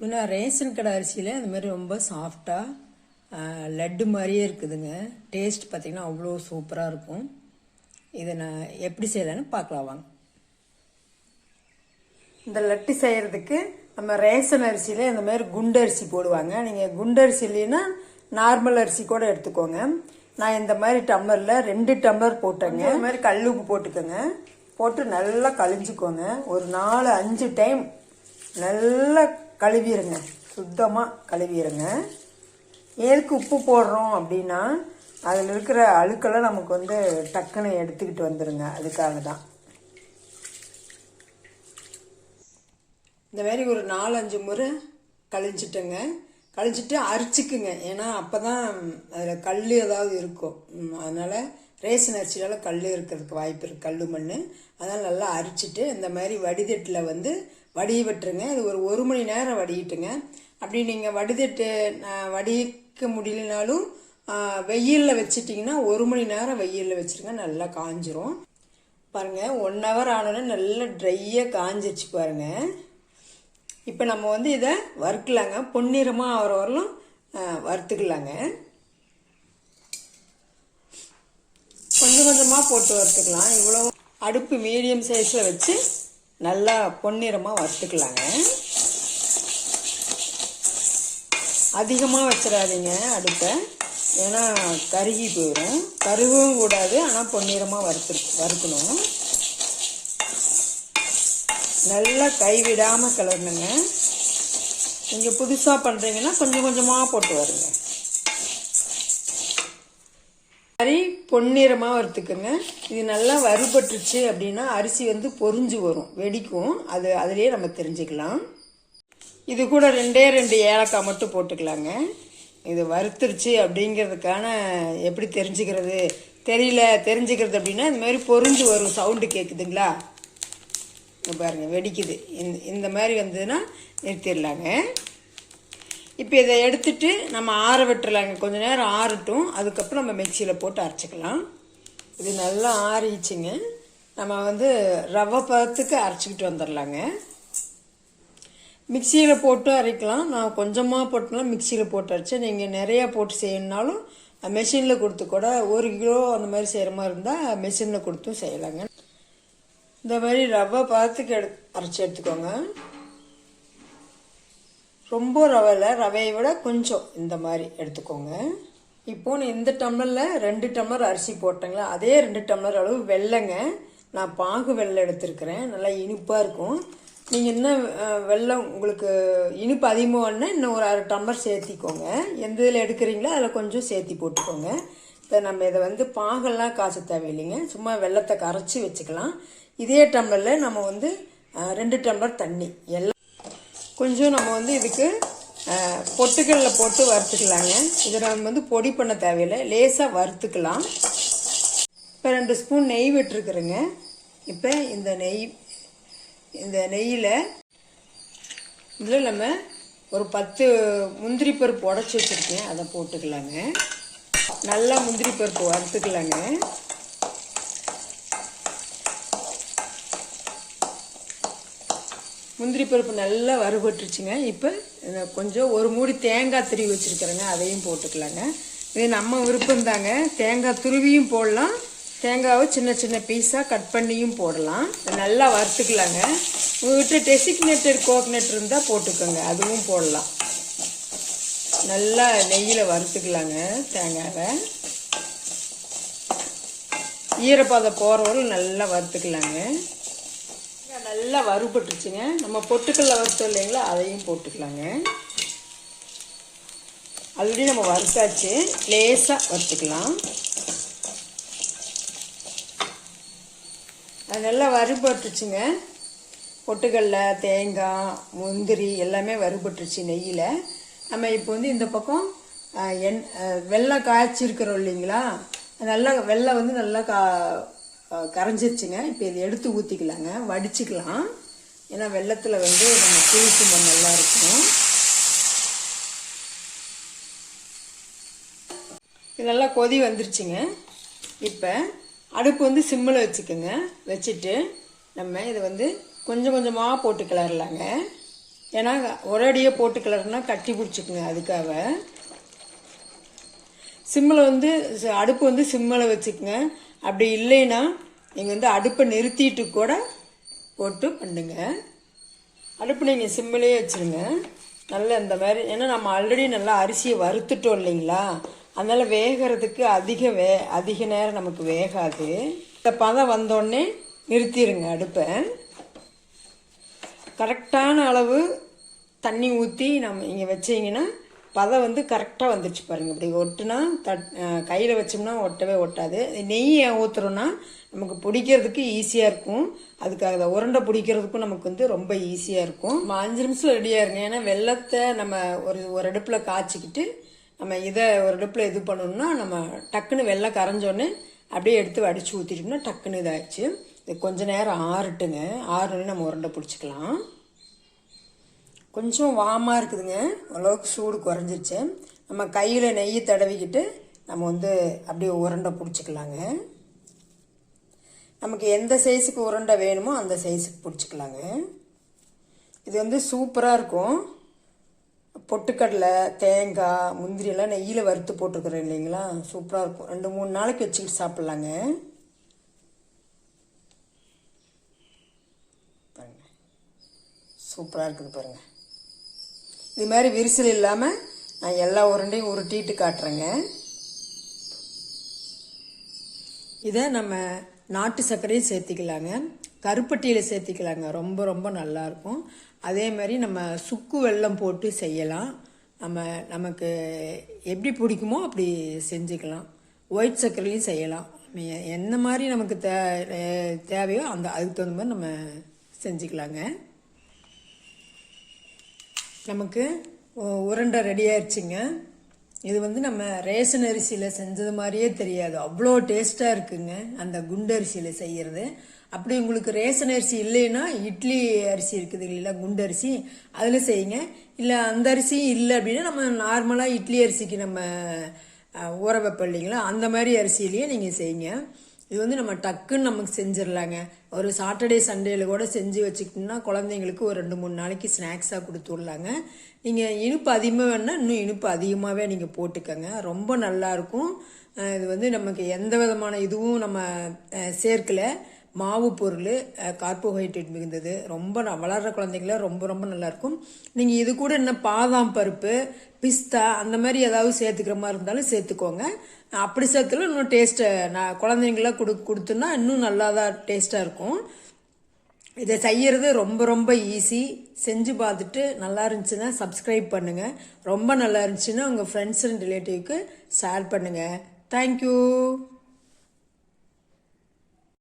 முன்ன ரேஷன் கடை அரிசியில் அந்த மாதிரி ரொம்ப சாஃப்டாக லட்டு மாதிரியே இருக்குதுங்க. டேஸ்ட் பார்த்திங்கன்னா அவ்வளோ சூப்பராக இருக்கும். இதை நான் எப்படி செய்யலான்னு பார்க்கலாம் வாங்க. இந்த லட்டு செய்கிறதுக்கு நம்ம ரேஷன் அரிசியில் இந்த மாதிரி குண்டு அரிசி போடுவாங்க. நீங்கள் குண்டு அரிசி இல்லைன்னா நார்மல் அரிசி கூட எடுத்துக்கோங்க. நான் இந்த மாதிரி டம்ளரில் ரெண்டு டம்ளர் போட்டேங்க. இந்த மாதிரி கல் உப்பு போட்டுக்கோங்க. போட்டு நல்லா கழிஞ்சுக்கோங்க. ஒரு நாலு அஞ்சு டைம் நல்லா கழுவிடுங்க சுத்தமாக கழுவிடுங்க ஏதுக்கு உப்பு போடுறோம் அப்படின்னா அதில் இருக்கிற அழுக்கெல்லாம் நமக்கு வந்து டக்குன்னு எடுத்துக்கிட்டு வந்துடுங்க அதுக்காக தான் இந்த மாதிரி ஒரு நாலஞ்சு முறை கழிஞ்சிட்டேங்க. கழிஞ்சிட்டு அரிச்சிக்குங்க. ஏன்னா அப்போ தான் அதில் கல் ஏதாவது இருக்கும். அதனால் ரேஷன் அரிசினால் கல் இருக்கிறதுக்கு வாய்ப்பு இருக்குது கல் மண் அதனால் நல்லா அரிச்சிட்டு இந்த மாதிரி வடிதட்டில் வந்து வடிய விட்டுருங்க இது ஒரு ஒரு மணி நேரம் வடியிட்டுங்க அப்படி நீங்கள் வடிதட்டு நான் வடிக்க முடியலனாலும் வெயிலில் வச்சிட்டிங்கன்னா ஒரு மணி நேரம் வெயிலில் வச்சுருங்க. நல்லா காஞ்சிரும். பாருங்க ஒன் ஹவர் ஆனோடனே நல்லா ட்ரையாக காஞ்சிருச்சு பாருங்க. இப்போ நம்ம வந்து இதை வறுக்கலாங்க. பொன்னிறமாக ஆகிற வரலும் வறுத்துக்கலாங்க. கொஞ்சம் கொஞ்சமாக போட்டு வறுத்துக்கலாம். இவ்வளோ அடுப்பு மீடியம் சைஸில் வச்சு நல்லா பொன்னிறமாக வறுத்துக்கலாங்க. அதிகமாக வச்சிடாதீங்க அடுப்பை. ஏன்னா கருகி போயிடும் கருகவும் கூடாது ஆனால் பொன்னிறமாக வறுத்து வறுக்கணும். நல்லா கைவிடாமல் கிளறணுங்க நீங்கள் புதுசாக பண்ணுறீங்கன்னா கொஞ்சம் கொஞ்சமாக போட்டு வருங்க மாதிரி பொன்னிறமாக வறுத்துக்குங்க இது நல்லா வறுபட்டுருச்சு அப்படின்னா அரிசி வந்து பொரிஞ்சு வரும். வெடிக்கும். அது அதுலேயே நம்ம தெரிஞ்சுக்கலாம். இது கூட ரெண்டே ரெண்டு ஏலக்காய் மட்டும் போட்டுக்கலாங்க. இது வறுத்துருச்சு அப்படிங்கிறதுக்கான எப்படி தெரிஞ்சுக்கிறது? தெரியல. தெரிஞ்சுக்கிறது அப்படின்னா இந்த மாதிரி பொறிஞ்சு வரும். சவுண்டு கேட்குதுங்களா பாருங்கள் வெடிக்குது. இந்த இந்த மாதிரி வந்ததுன்னா நிறுத்திடலாங்க. இப்போ இதை எடுத்துட்டு நம்ம ஆற விட்டுறலாங்க கொஞ்ச நேரம் ஆறட்டும். அதுக்கப்புறம் நம்ம மிக்சியில் போட்டு அரைச்சிக்கலாம். இது நல்லா ஆறிச்சுங்க நம்ம வந்து ரவை பதத்துக்கு அரைச்சிக்கிட்டு வந்துடலாங்க. மிக்சியில் போட்டு அரைக்கலாம். நான் கொஞ்சமாக போட்டுலாம் மிக்சியில் போட்டு அரைச்சேன். நீங்கள் நிறையா போட்டு செய்யணுனாலும் மெஷினில் கொடுத்து கூட ஒரு கிலோ அந்த மாதிரி செய்கிற மாதிரி இருந்தால் மெஷினில் கொடுத்தும் செய்யலாங்க. இந்த மாதிரி ரவை பதத்துக்கு எடு அரைச்சி எடுத்துக்கோங்க. ரொம்ப ரவை இல்லை ரவையை விட கொஞ்சம் இந்த மாதிரி எடுத்துக்கோங்க. இப்போ நான் இந்த டம்ளரில் ரெண்டு டம்ளர் அரிசி போட்டேங்களா? அதே ரெண்டு டம்ளர் அளவு வெள்ளைங்க நான் பாகு வெள்ளை எடுத்திருக்கிறேன். நல்லா இனிப்பாக இருக்கும். நீங்கள் இன்னும் வெள்ளம் வெல்லம் உங்களுக்கு இனிப்பு அதிகமாகனா இன்னும் ஒரு அரை டம்ளர் சேர்த்திக்கோங்க. எந்த இதில் எடுக்கிறீங்களோ அதில் கொஞ்சம் சேர்த்தி போட்டுக்கோங்க. இப்போ நம்ம இதை வந்து பாகெல்லாம் காய்ச்ச தேவையில்லைங்க. சும்மா வெள்ளத்தை கரைச்சி வச்சுக்கலாம். இதே டம்ளரில் நம்ம வந்து ரெண்டு டம்ளர் தண்ணி. எல்லாம் கொஞ்சம் நம்ம வந்து இதுக்கு அஹ், பொட்டுக்கடலை போட்டு வறுத்துக்கலாங்க. இதை நம்ம வந்து பொடி பண்ண தேவையில்லை. லேசாக வறுத்துக்கலாம். இப்போ ரெண்டு ஸ்பூன் நெய் விட்டுருக்குறேங்க. இப்போ இந்த நெய் இந்த நெய்யில் இதில் நம்ம ஒரு பத்து முந்திரி பருப்பு உடச்சி வச்சுருக்கேன். அதை போட்டுக்கலாங்க. நல்லா முந்திரி பருப்பு வறுத்துக்கலாங்க. முந்திரி பருப்பு நல்லா வறுபட்டுருச்சுங்க. இப்போ கொஞ்சம் ஒரு மூடி தேங்காய் திருவி வச்சுருக்கிறேங்க. அதையும் போட்டுக்கலாங்க. இது நம்ம விருப்பம் தாங்க தேங்காய் துருவியும் போடலாம். தேங்காவை சின்ன சின்ன பீஸாக கட் பண்ணியும் போடலாம். நல்லா வறுத்துக்கலாங்க. உங்கள்கிட்ட டெசிக்னேட்டட் கோக்னட் இருந்தால் போட்டுக்கோங்க. அதுவும் போடலாம். நல்லா நெய்யில் வறுத்துக்கலாங்க தேங்காவை. ஈரப்பதம் போகிறவரும் நல்லா வறுத்துக்கலாங்க. நல்லா வறுபட்டுருச்சுங்க. நம்ம பொட்டுக்கல்ல வறுத்தோம் இல்லைங்களா அதையும் போட்டுக்கலாங்க. ஆல்ரெடி நம்ம வறுத்தாச்சு. லேசாக வறுத்துக்கலாம். அது நல்லா வறுபட்டுருச்சுங்க. பொட்டுக்கல்ல தேங்காய் முந்திரி எல்லாமே வறுபட்டுருச்சு நெய்யில். நம்ம இப்போ வந்து இந்த பக்கம் எண் வெள்ளம் காய்ச்சிருக்கிறோம் இல்லைங்களா? நல்லா வெள்ளம் வந்து நல்லா கா கரைஞ்சிருச்சுங்க. இப்போ இதை எடுத்து ஊற்றிக்கலாங்க வடிச்சுக்கலாம். ஏன்னா வெள்ளத்தில் வந்து நம்ம புளிக்கும்ப நல்லா இருக்கும். இது நல்லா கொதி வந்துருச்சுங்க. இப்போ அடுப்பு வந்து சிம்மில் வச்சுக்கோங்க. வச்சுட்டு நம்ம இதை வந்து கொஞ்சம் கொஞ்சமாக போட்டு கிளறலாங்க. ஏன்னா ஒரேடியே போட்டு கிளறுனா கட்டி பிடிச்சிக்குங்க அதுக்காக. சிம்மில் வந்து அடுப்பு வந்து சிம்மில் வச்சுக்கோங்க. அப்படி இல்லைன்னா நீங்கள் வந்து அடுப்பை நிறுத்திட்டு கூட போட்டு பண்ணுங்க. அடுப்பு நீங்கள் சிம்மிலே வச்சுருங்க. நல்ல இந்த மாதிரி ஏன்னா நம்ம ஆல்ரெடி நல்லா அரிசியை வறுத்துட்டோம் இல்லைங்களா? அதனால் வேகிறதுக்கு அதிக வே அதிக நேரம் நமக்கு வேகாது. இந்த பதம் வந்தோடனே நிறுத்திடுங்க அடுப்பை. கரெக்டான அளவு தண்ணி ஊற்றி நம்ம இங்கே வச்சீங்கன்னா பதம் வந்து கரெக்டாக வந்துருச்சு பாருங்கள் இப்படி ஒட்டுனா தட் கையில் வச்சோம்னா ஒட்டவே ஒட்டாது. நெய் ஊற்றுறோன்னா நமக்கு பிடிக்கிறதுக்கு ஈஸியாக இருக்கும். அதுக்காக அதை உருண்டை பிடிக்கிறதுக்கும் நமக்கு வந்து ரொம்ப ஈஸியாக இருக்கும். நம்ம அஞ்சு நிமிஷம் ரெடியாக இருங்க. ஏன்னா வெள்ளத்தை நம்ம ஒரு ஒரு அடுப்பில் காய்ச்சிக்கிட்டு நம்ம இதை ஒரு அடுப்பில் இது பண்ணணும்னா நம்ம டக்குன்னு வெள்ளை கரைஞ்சோன்னே அப்படியே எடுத்து வடித்து ஊற்றிட்டோம்னா டக்குன்னு இதாகிடுச்சு இது கொஞ்சம் நேரம் ஆறட்டுங்க. ஆறுனே நம்ம உருண்டை பிடிச்சிக்கலாம். கொஞ்சம் வாமாக இருக்குதுங்க. ஓரளவுக்கு சூடு குறைஞ்சிருச்சு. நம்ம கையில் நெய் தடவிக்கிட்டு நம்ம வந்து அப்படியே உருண்டை பிடிச்சிக்கலாங்க. நமக்கு எந்த சைஸுக்கு உருண்டை வேணுமோ அந்த சைஸுக்கு பிடிச்சிக்கலாங்க. இது வந்து சூப்பராக இருக்கும். பொட்டுக்கடலை தேங்காய் முந்திரி எல்லாம் நெய்யில் வறுத்து போட்டிருக்கிறேன் இல்லைங்களா? சூப்பராக இருக்கும். ரெண்டு மூணு நாளைக்கு வச்சுக்கிட்டு சாப்பிட்லாங்க. சூப்பராக இருக்குது பாருங்கள் இது மாதிரி விரிசல் இல்லாமல் நான் எல்லா உருண்டையும் உருட்டிட்டு காட்டுறேங்க. இதை நம்ம நாட்டு சர்க்கரையும் சேர்த்திக்கலாங்க. கருப்பட்டியில் சேர்த்திக்கலாங்க. ரொம்ப ரொம்ப நல்லாயிருக்கும் அதே மாதிரி நம்ம சுக்கு வெள்ளம் போட்டு செய்யலாம். நம்ம நமக்கு எப்படி பிடிக்குமோ அப்படி செஞ்சுக்கலாம். ஒயிட் சர்க்கரையும் செய்யலாம். என்ன மாதிரி நமக்கு தே தேவையோ அந்த அதுக்கு தகுந்த மாதிரி நம்ம செஞ்சுக்கலாங்க. நமக்கு உருண்டை ரெடி ஆயிடுச்சுங்க இது வந்து நம்ம ரேஷன் அரிசியில் செஞ்சது மாதிரியே தெரியாது. அவ்வளோ டேஸ்ட்டாக இருக்குங்க அந்த குண்டு அரிசியில் செய்கிறது அப்படி உங்களுக்கு ரேஷன் அரிசி இல்லைன்னா இட்லி அரிசி இருக்குது இல்லைங்களா குண்டு அரிசி அதில் செய்யுங்க. இல்லை அந்த அரிசியும் இல்லை அப்படின்னா நம்ம நார்மலாக இட்லி அரிசிக்கு நம்ம ஊற வைப்போம் இல்லைங்களா அந்த மாதிரி அரிசியிலேயே நீங்கள் செய்யுங்க. இது வந்து நம்ம டக்குன்னு நமக்கு செஞ்சிடலாங்க ஒரு சாட்டர்டே சண்டேல கூட செஞ்சு வச்சுக்கிட்டோம்னா குழந்தைங்களுக்கு ஒரு ரெண்டு மூணு நாளைக்கு ஸ்நாக்ஸாக கொடுத்து விடலாங்க. நீங்கள் இனிப்பு அதிகமாக வேணால் இன்னும் இனிப்பு அதிகமாகவே நீங்கள் போட்டுக்கோங்க. ரொம்ப நல்லாயிருக்கும் இது வந்து நமக்கு எந்த விதமான இதுவும் நம்ம சேர்க்கலை. மாவு பொருள் கார்போஹைட்ரேட் மிகுந்தது. ரொம்ப வளர்கிற குழந்தைங்கள ரொம்ப ரொம்ப நல்லாயிருக்கும் நீங்கள் இது கூட என்ன பாதாம் பருப்பு பிஸ்தா அந்த மாதிரி ஏதாவது சேர்த்துக்கிற மாதிரி இருந்தாலும் சேர்த்துக்கோங்க. அப்படி சேர்த்துல இன்னும் டேஸ்ட்டை நான் குழந்தைங்களாம் கொடு கொடுத்தோன்னா இன்னும் நல்லா தான் டேஸ்ட்டாக இருக்கும். இதை செய்யறது ரொம்ப ரொம்ப ஈஸி செஞ்சு பார்த்துட்டு நல்லா இருந்துச்சுன்னா சப்ஸ்கிரைப் பண்ணுங்கள் ரொம்ப நல்லா இருந்துச்சுன்னா உங்கள் ஃப்ரெண்ட்ஸ் அண்ட் ரிலேட்டிவ்க்கு ஷேர் பண்ணுங்கள் தேங்க்யூ